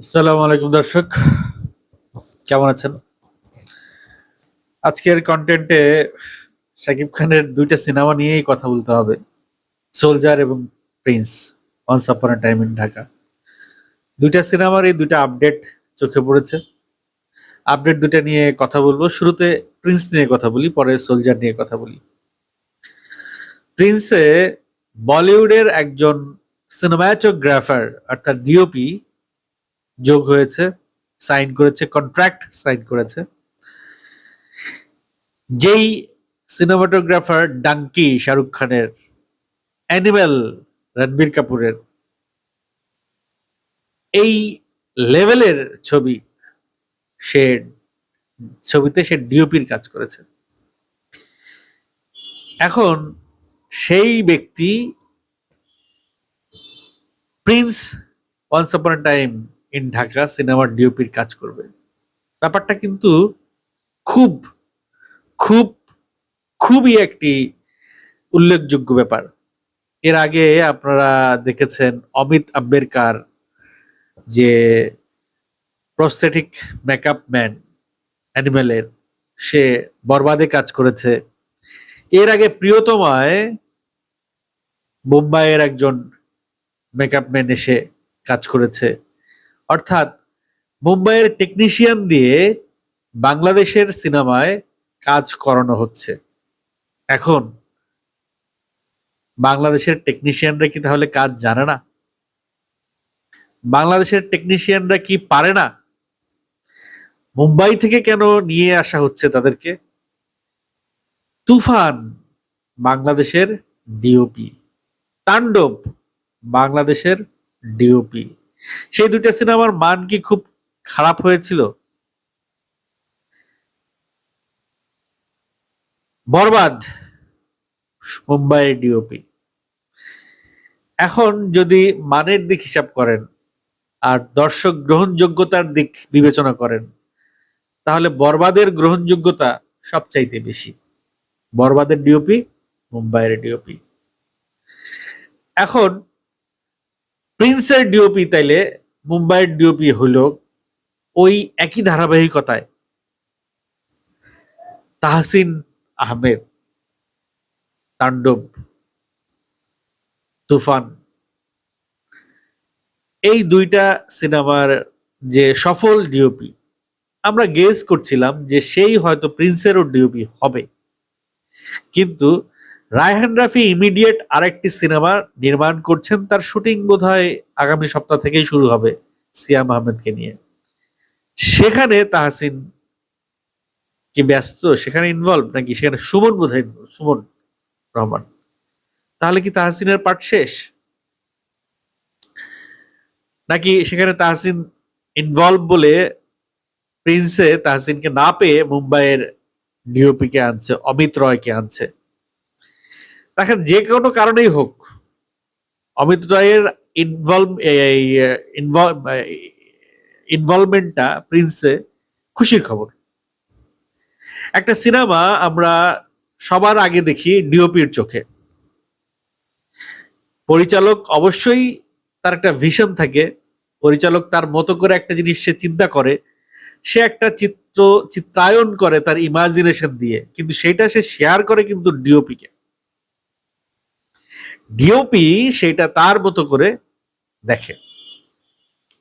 আসসালামু আলাইকুম দর্শক। কেমন আছেন? আজকের কন্টেন্টে শাকিব খানের দুইটা সিনেমা নিয়েই কথা বলতে হবে। সোলজার এবং prince once upon time in Dhaka দুইটা সিনেমার এই দুইটা আপডেট চোখে পড়েছে। আপডেট দুইটা নিয়ে কথা বলব। শুরুতে প্রিন্স নিয়ে কথা বলি, পরে সোলজার নিয়ে কথা বলি। প্রিন্সে বলিউডের একজন সিনেমাটোগ্রাফার অর্থাৎ ডিওপি যোগ হয়েছে, সাইন করেছে কন্ট্রাক্ট সাইন করেছে। যেই সিনেমাটোগ্রাফার ডাঙ্কি শাহরুখ খানের অ্যানিমেল রণবীর কাপুরের এই লেভেলের ছবি সে, ছবিতে সে ডিওপির কাজ করেছে। এখন সেই ব্যক্তি prince once upon time in Dhaka সিনেমার ডিওপির কাজ করবে। ব্যাপারটা কিন্তু খুব খুব, খুবই একটি উল্লেখযোগ্য ব্যাপার। এর আগে আপনারা দেখেছেন অমিত আম্বেরকার যে প্রস্থেটিক মেকআপ ম্যান অ্যানিমেলের সে বরবাদে কাজ করেছে। এর আগে প্রিয়তমায় মুম্বাইয়ের একজন মেকআপ ম্যান এসে কাজ করেছে। অর্থাৎ মুম্বাইয়ের টেকনিশিয়ান দিয়ে বাংলাদেশের সিনেমায় কাজ করানো হচ্ছে। এখন বাংলাদেশের টেকনিশিয়ানরা কি তাহলে কাজ জানে না? বাংলাদেশের টেকনিশিয়ানরা কি পারে না? মুম্বাই থেকে কেন নিয়ে আসা হচ্ছে তাদেরকে? তুফান বাংলাদেশের ডিওপি তাণ্ডব বাংলাদেশের ডিওপি সেই দুইটা সিনেমার মান কি খুব খারাপ হয়েছিল? বরবাদ মুম্বাইয়ের ডিওপি এখন যদি মানের দিক হিসাব করেন আর দর্শক গ্রহণযোগ্যতার দিক বিবেচনা করেন, তাহলে বরবাদের গ্রহণযোগ্যতা সবচাইতে বেশি। বরবাদের ডিওপি মুম্বাইয়ের ডিওপি এখন প্রিন্সের ডিওপি তাইলে মুম্বাইয়ের ডিওপি হলো ওই একই ধারাবাহিকতায় তাহসিন আহমেদ, তাণ্ডব, তুফান। এই দুইটা সিনেমার যে সফল ডিওপি আমরা গেস করছিলাম যে সেই হয়তো প্রিন্সেরও ডিওপি হবে। কিন্তু রায়হান রাফি ইমিডিয়েট আরেকটি সিনেমা নির্মাণ করছেন। তার শুটিং বোধহয় আগামী সপ্তাহ থেকেই শুরু হবে সিয়াম আহমেদকে নিয়ে। সেখানে তাহসিন কি ব্যস্ত? সেখানে ইনভলভ নাকি? সেখানে সুমন বোধহয় সুমন রহমান। তাহলে কি তাহসিনের পার্ট শেষ? নাকি সেখানে তাহসিন ইনভলভ বলে প্রিন্সে তাহসিনকে না পেয়ে মুম্বাইয়ের ডিওপি কে আনছে, অমিত রয়কে আনছে? দেখেন, যে কোনো কারণেই হোক, অমিত রায়ের ইনভলভ ইনভলভমেন্টটা প্রিন্সে খুশির খবর। একটা সিনেমা আমরা সবার আগে দেখি ডিওপির চোখে। পরিচালক অবশ্যই তার একটা ভিশন থাকে। পরিচালক তার মতো করে একটা জিনিস সে চিন্তা করে। সে একটা চিত্র চিত্রায়ন করে তার ইমাজিনেশন দিয়ে। কিন্তু সেটা সে শেয়ার করে কিন্তু ডিওপিকে ডিওপি সেটা তার মতো করে দেখে।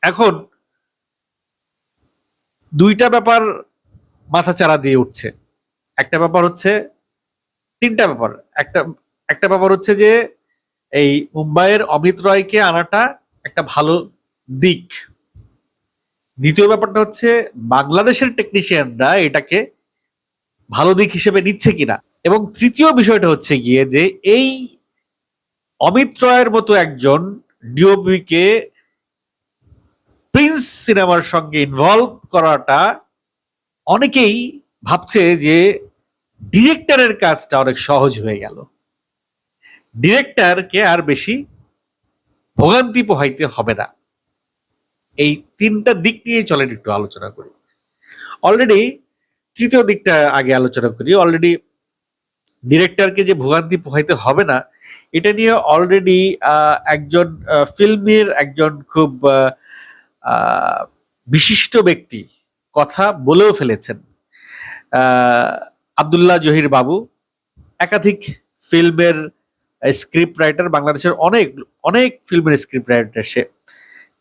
এখন দুইটা ব্যাপার মাথাচাড়া দিয়ে উঠছে। একটা ব্যাপার হচ্ছে, তিনটা ব্যাপার। একটা একটা ব্যাপার হচ্ছে যে এই মুম্বাইয়ের অমিত রয়কে আনাটা একটা ভালো দিক। দ্বিতীয় ব্যাপারটা হচ্ছে, বাংলাদেশের টেকনিশিয়ানরা এটাকে ভালো দিক হিসেবে নিচ্ছে কিনা? এবং তৃতীয় বিষয়টা হচ্ছে গিয়ে যে এই অমিত রয়ের মতো একজন ডিওপিকে প্রিন্স সিনেমার সঙ্গে ইনভলভ করাটা অনেকেই ভাবছে যে ডিরেক্টরের কাজটা অনেক সহজ হয়ে গেল। ডিরেক্টরকে আর বেশি ভোগান্তি পোহাইতে হবে না। এই তিনটা দিক নিয়ে চলেন একটু আলোচনা করি। অলরেডি তৃতীয় দিকটা আগে আলোচনা করি। অলরেডি ডিরেক্টরকে যে ভোগান্তি পোহাইতে হবে না এটা নিয়ে অলরেডি একজন ফিল্মের একজন খুব বিশিষ্ট ব্যক্তি কথা বলেও ফেলেছেন। আব্দুল্লাহ জহির বাবু, একাধিক ফিল্মের স্ক্রিপ্ট রাইটার, বাংলাদেশের অনেক অনেক ফিল্মের স্ক্রিপ্ট রাইটার সে।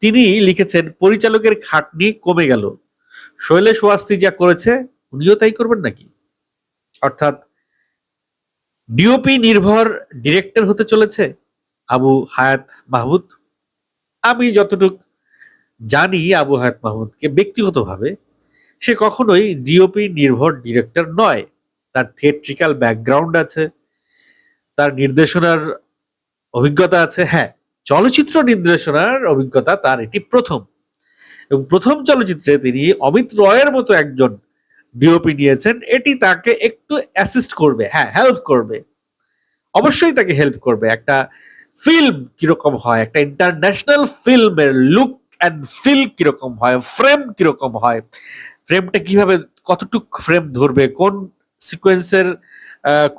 তিনি লিখেছেন, পরিচালকের খাটনি কমে গেল। শৈলেশ ওয়াস্তি যা করেছে, উনিও তাই করবেন নাকি? অর্থাৎ ডিওপি নির্ভর ডিরেক্টর হতে চলেছে আবু হায়াত মাহমুদ। আমি যতটুক জানি আবু হায়াত মাহমুদকে ব্যক্তিগতভাবে, সে কখনোই ডিওপি নির্ভর ডিরেক্টর নয়। তার থিয়েট্রিক্যাল ব্যাকগ্রাউন্ড আছে, তার নির্দেশনার অভিজ্ঞতা আছে। হ্যাঁ চলচ্চিত্র নির্দেশনার অভিজ্ঞতা তার এটি প্রথম। এবং প্রথম চলচ্চিত্রে তিনি অমিত রয়ের মতো একজন ডিওপি নিয়েছেন এটি তাকে একটু অ্যাসিস্ট করবে হ্যাঁ হেল্প করবে। অবশ্যই তাকে হেল্প করবে। একটা ফিল্ম কীরকম হয়, একটা ইন্টারন্যাশনাল ফিল্মের লুক অ্যান্ড ফিল কীরকম হয় ফ্রেম কীরকম হয় ফ্রেমটা কীভাবে, কতটুক ফ্রেম ধরবে, কোন সিকোয়েন্সের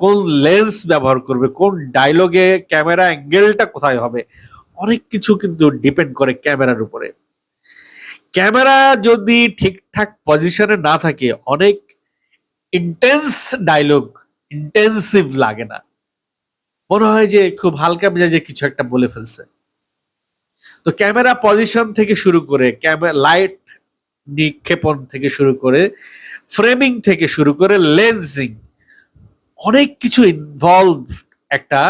কোন লেন্স ব্যবহার করবে, কোন ডায়লগে ক্যামেরা অ্যাঙ্গেলটা কোথায় হবে, অনেক কিছু কিন্তু ডিপেন্ড করে ক্যামেরার উপরে। ক্যামেরা যদি ঠিকঠাক পজিশনে না থাকে, অনেক ইন্টেন্স ডায়লগ ইন্টেন্সিভ লাগে না। মনে হয় যে খুব হালকা মেজাজে কিছু একটা বলে ফেলছে। তো ক্যামেরা পজিশন থেকে শুরু করে ক্যামেরা লাইট নিক্ষেপণ থেকে শুরু করে ফ্রেমিং থেকে শুরু করে লেন্সিং অনেক কিছু ইনভলভ একটা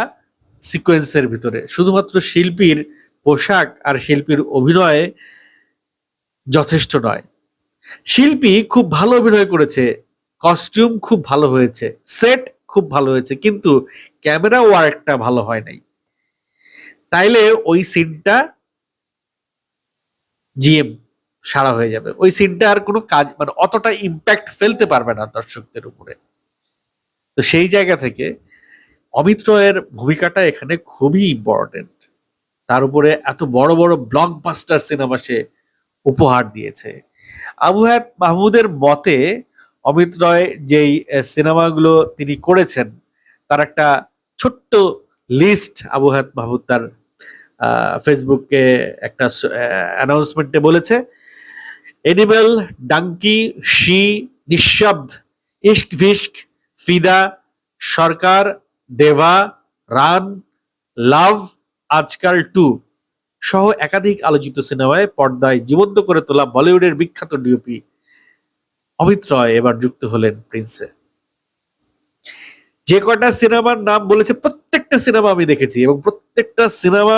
সিকোয়েন্সের ভিতরে। শুধুমাত্র শিল্পীর পোশাক আর শিল্পীর অভিনয়ে যথেষ্ট নয়। শিল্পী খুব ভালো অভিনয় করেছে কস্টিউম খুব ভালো হয়েছে সেট খুব ভালো হয়েছে, কিন্তু ক্যামেরা ওয়ার্কটা ভালো হয় নাই। তাইলে ওই সিনটা জিএম সারা হয়ে যাবে। ওই সিনটা আর কোনো কাজ মানে অতটা ইম্প্যাক্ট ফেলতে পারবে না দর্শকদের উপরে। তো সেই জায়গা থেকে অমিত রয়ের ভূমিকাটা এখানে খুবই ইম্পর্টেন্ট তার উপরে এত বড় বড় ব্লকবাস্টার সিনেমা সে উপহার দিয়েছে। আবু হায়াত মাহমুদের মতে অমিত রয় যেই সিনেমাগুলো তিনি করেছেন, তার একটা ছোট্ট লিস্ট আবু হায়াত মাহমুদ তার ফেসবুকে একটা অ্যানাউন্সমেন্টে বলেছে, এনিমেল, ডাঙ্কি, শি, নিঃশব্দ ইস্ক ভিস্ক ফিদা, সরকার দেভা রান, লাভ, আজকাল টু। সহ একাধিক আলোচিত সিনেমায় পর্দায় জীবন্ত করে তোলা বলিউডের বিখ্যাত ডিওপি অমিত রয় এবার যুক্ত হলেন প্রিন্সে। যে কটা সিনেমার নাম বলেছে প্রত্যেকটা সিনেমা আমি দেখেছি এবং প্রত্যেকটা সিনেমা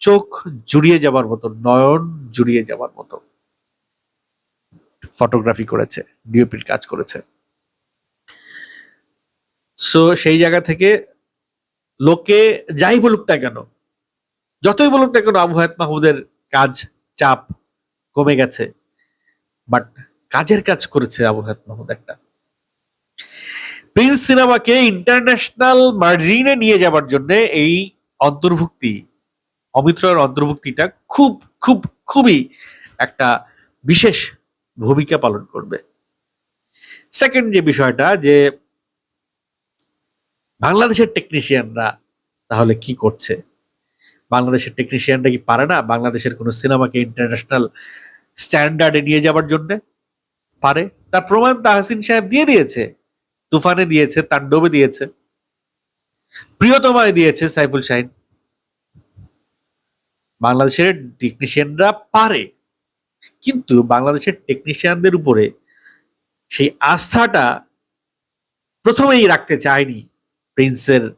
চোখ জুড়িয়ে যাবার মতো, নয়ন জুড়িয়ে যাবার মতো ফটোগ্রাফি করেছে ডিওপির কাজ করেছে। সো সেই জায়গা থেকে লোকে যাই বলুক না কেন যতই বলুক না কেন, আবু হায়াত মাহমুদের কাজ চাপ কমে গেছে বাট কাজের কাজ করেছে আবু হায়াত মাহমুদ একটা। প্রিন্স সিনেমাকে ইন্টারন্যাশনাল মার্জিনে নিয়ে যাবার জন্য এই অন্তর্ভুক্তি, অমিত রয়ের অন্তর্ভুক্তিটা খুব খুব, খুবই একটা বিশেষ ভূমিকা পালন করবে। সেকেন্ড যে বিষয়টা, যে বাংলাদেশের টেকনিশিয়ানরা তাহলে কি করছে? বাংলাদেশের টেকনিশিয়ানরা কি পারে না? বাংলাদেশের কোনো সিনেমাকে ইন্টারন্যাশনাল স্ট্যান্ডার্ডে নিয়ে যাবার জন্য পারে? তার প্রমাণ তাহসিন সাহেব দিয়ে দিয়েছে। তুফানে দিয়েছে তাণ্ডবে দিয়েছে। প্রিয়তমায় দিয়েছে সাইফুল শাহিন। বাংলাদেশের টেকনিশিয়ানরা পারে। কিন্তু বাংলাদেশের টেকনিশিয়ানদের উপরে সেই আস্থাটা প্রথমেই রাখতে চায়নি প্রিন্সের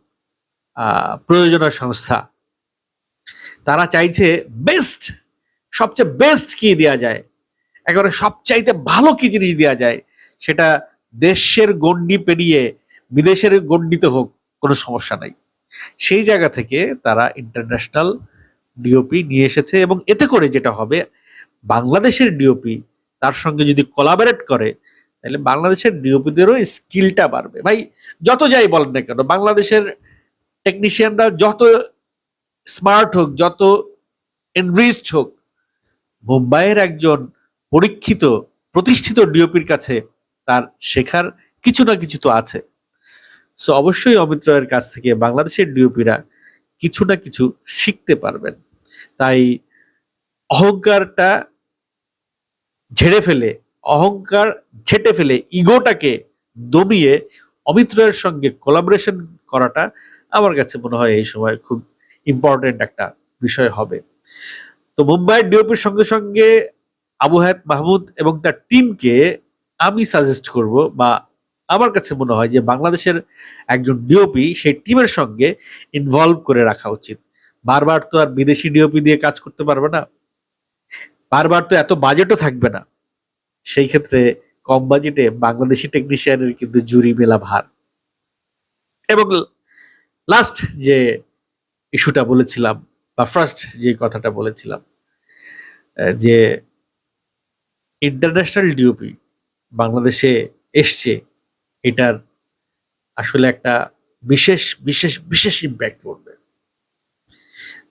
আহ, প্রয়োজনীয় সংস্থা। তারা চাইছে বেস্ট সবচেয়ে বেস্ট কি দেওয়া যায়? একেবারে সবচাইতে ভালো কি জিনিস দেওয়া যায়? সেটা দেশের গণ্ডি পেরিয়ে বিদেশের গণ্ডিতে হোক, কোনো সমস্যা নাই। সেই জায়গা থেকে তারা ইন্টারন্যাশনাল ডিওপি নিয়ে এসেছে এবং এতে করে যেটা হবে, বাংলাদেশের ডিওপি তার সঙ্গে যদি কোলাবোরেট করে, তাহলে বাংলাদেশের ডিওপিদেরও স্কিলটা বাড়বে। ভাই, যত যাই বলেন না কেন, বাংলাদেশের টেকনিশিয়ানরা যত স্মার্ট হোক, যত এনরিচড হোক, মুম্বাইয়ের একজন পরীক্ষিত, প্রতিষ্ঠিত ডিওপির কাছে তার শেখার কিছু না কিছু তো আছে। সো অবশ্যই অমিত রয়ের কাছ থেকে বাংলাদেশের ডিওপিরা কিছু না কিছু শিখতে পারবেন। তাই অহংকারটা ঝেড়ে ফেলে, অহংকার ঝেটে ফেলে, ইগোটাকে দমিয়ে অমিত রায়ের সঙ্গে কোলাবোরেশন করাটা আমার কাছে মনে হয় এই সময় খুব ইম্পর্টেন্ট একটা বিষয় হবে। তো মুম্বাইয়ের ডিওপির সঙ্গে সঙ্গে আবু হায়াত মাহমুদ এবং তার টিমকে আমি সাজেস্ট করব বা আমার কাছে মনে হয় যে বাংলাদেশের একজন ডিওপি সেই টিমের সঙ্গে ইনভলভ করে রাখা উচিত। বারবার তো আর বিদেশি ডিওপি দিয়ে কাজ করতে পারবে না। বারবার তো এত বাজেটও থাকবে না। সেই ক্ষেত্রে কম বাজেটে বাংলাদেশি টেকনিশিয়ানের কিন্তু জুরি মেলা ভার। এবং লাস্ট যে ইস্যুটা বলেছিলাম বা ফার্স্ট যে কথাটা বলেছিলাম যে ইন্টারন্যাশনাল ডিওপি বাংলাদেশে এসছে, এটার আসলে একটা বিশেষ বিশেষ বিশেষ ইম্প্যাক্ট পড়বে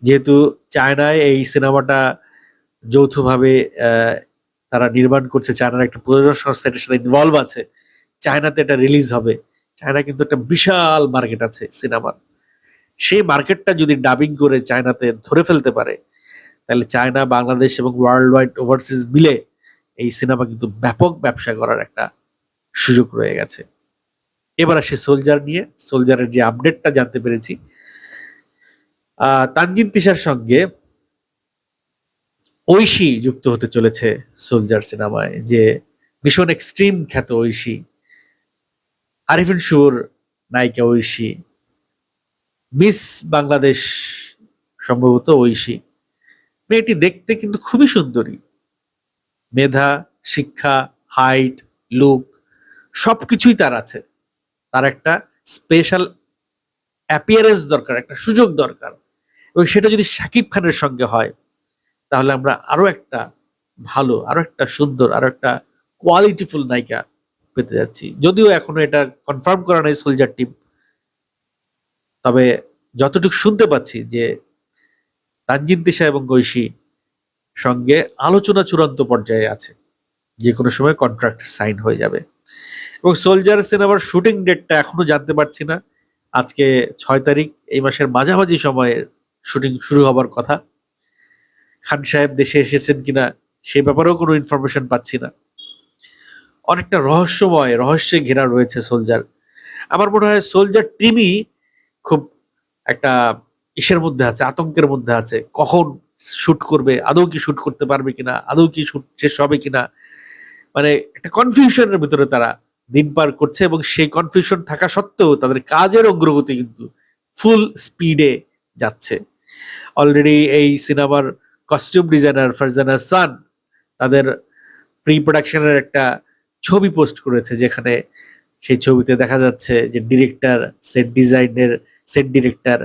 যেহেতু চায়নায় এই সিনেমাটা যৌথভাবে তারা নির্মাণ করছে, চায়নার একটা প্রযোজনা সংস্থা এটার সাথে ইনভলভ আছে, চায়নাতে এটা রিলিজ হবে। চায়না কিন্তু একটা বিশাল মার্কেট আছে সিনেমার। সেই মার্কেটটা যদি ডাবিং করে চায়নাতে ধরে ফেলতে পারে, তাহলে চায়না, বাংলাদেশ এবং ওয়ার্ল্ড ওয়াইড ওভারসিজ মিলে এই সিনেমা কিন্তু ব্যাপক ব্যবসা করার একটা সুযোগ রয়ে গেছে। এবার আসে সোলজার নিয়ে। সোলজারের যে আপডেটটা জানতে পেরেছি তানজিন তিশার সঙ্গে ঐশী যুক্ত হতে চলেছে সোলজার সিনেমায়, যে ভীষণ এক্সট্রিম খ্যাত ঐশী। আরিফিন শুর নায়িকা ঐশী। মিস বাংলাদেশ সম্ভবত ঐশী। মেয়েটি দেখতে কিন্তু খুবই সুন্দরী। মেধা, শিক্ষা, হাইট, লুক, সবকিছুই তার আছে। তার একটা স্পেশাল অ্যাপিয়ারেন্স দরকার, একটা সুযোগ দরকার। এবং সেটা যদি শাকিব খানের সঙ্গে হয়, তাহলে আমরা আরও একটা ভালো, আরও একটা সুন্দর, আরও একটা কোয়ালিটিফুল নায়িকা পেতে যাচ্ছি। যদিও এখনও এটা কনফার্ম করা নাই সোলজার টিম তবে যতটুকু শুনতে পাচ্ছি যে তানজিন দিশা এবং গৈশী সঙ্গে আলোচনা চূড়ান্ত পর্যায়ে আছে যে কোনো সময় কন্ট্রাক্ট সাইন হয়ে যাবে। এবং সোলজার সিনেমার শুটিং ডেটটা এখনও জানতে পারছি না। আজকে ছয় তারিখ, এই মাসের মাঝামাঝি সময়ে শুটিং শুরু হবার কথা। খান সাহেব দেশে এসেছেন কিনা, সে ব্যাপারেও কোনো ইনফরমেশন পাচ্ছি না। অনেকটা রহস্যময়, রহস্যে ঘেরা রয়েছে সোলজার আমার মনে হয় সোলজার টিমই খুব একটা ইসের মধ্যে আছে, আতঙ্কের মধ্যে আছে, কখন শুট করবে, আদৌ কি শুট করতে পারবে কিনা, আদৌ কি শুট শেষ হবে কিনা। মানে একটা কনফিউশনের ভিতরে তারা দিন পার করছে এবং সেই কনফিউশন থাকা সত্ত্বেও তাদের কাজের অগ্রগতি কিন্তু ফুল স্পিডে যাচ্ছে। অলরেডি এই সিনেমার কস্টিউম ডিজাইনার ফারজানা সান তাদের প্রি প্রোডাকশনের একটা ছবি পোস্ট করেছে, যেখানে সেই ছবিতে দেখা যাচ্ছে যে ডিরেক্টর সেট ডিজাইনের সেট ডিরেক্টর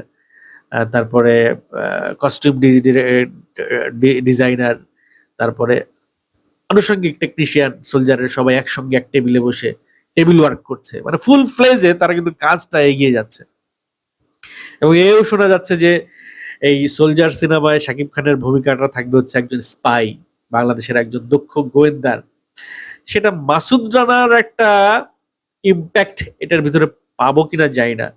তারপরে কস্টিউম ডিজাইনার তারপরে আনুষঙ্গিক টেকনিশিয়ান সোলজারের সবাই একসঙ্গে এক টেবিলে বসে টেবিল ওয়ার্ক করছে। মানে ফুল ফ্লেজে তারা কিন্তু কাজটা এগিয়ে যাচ্ছে। এবং এও শোনা যাচ্ছে যে এই সোলজার সিনেমায় শাকিব খানের ভূমিকাটা থাকবে হচ্ছে একজন স্পাই বাংলাদেশের একজন দক্ষ গোয়েন্দার। সেটা মাসুদ রানার একটা ইম্প্যাক্ট এটার ভিতরে পাবো কিনা যাই না।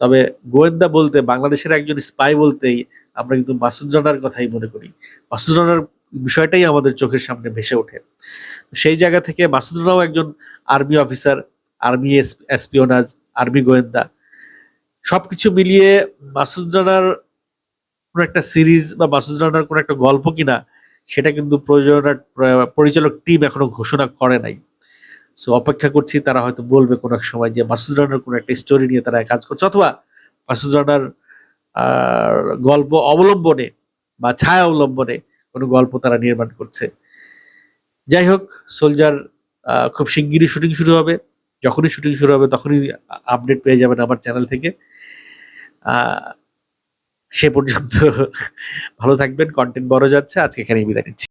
তবে গোয়েন্দা বলতে, বাংলাদেশের একজন স্পাই বলতেই আমরা কিন্তু মাসুদ রানার কথাই মনে করি। মাসুদ রানার বিষয়টাই আমাদের চোখের সামনে ভেসে ওঠে। সেই জায়গা থেকে মাসুদ রানাও একজন army officer, army espionage, army গোয়েন্দা। সবকিছু মিলিয়ে মাসুদ রানার কোনো একটা সিরিজ বা মাসুদ রানার কোনো একটা গল্প কিনা, সেটা কিন্তু প্রযোজনার, পরিচালক টিম এখনও ঘোষণা করে নাই। সো অপেক্ষা করছি, তারা হয়তো বলবে কোনো এক সময় যে মাসুদ রানার কোনো একটা স্টোরি নিয়ে তারা কাজ করছে অথবা মাসুদ রানার গল্প অবলম্বনে বা ছায়া অবলম্বনে কোনো গল্প তারা নির্মাণ করছে। যাই হোক, সোলজার খুব শিগগিরই শুটিং শুরু হবে। যখনই শুটিং শুরু হবে তখনই আপডেট পেয়ে যাবেন আমার চ্যানেল থেকে। সে পর্যন্ত ভালো থাকবেন কন্টেন্ট বড় যাচ্ছে, আজকে এখানেই বিদায় নিচ্ছি।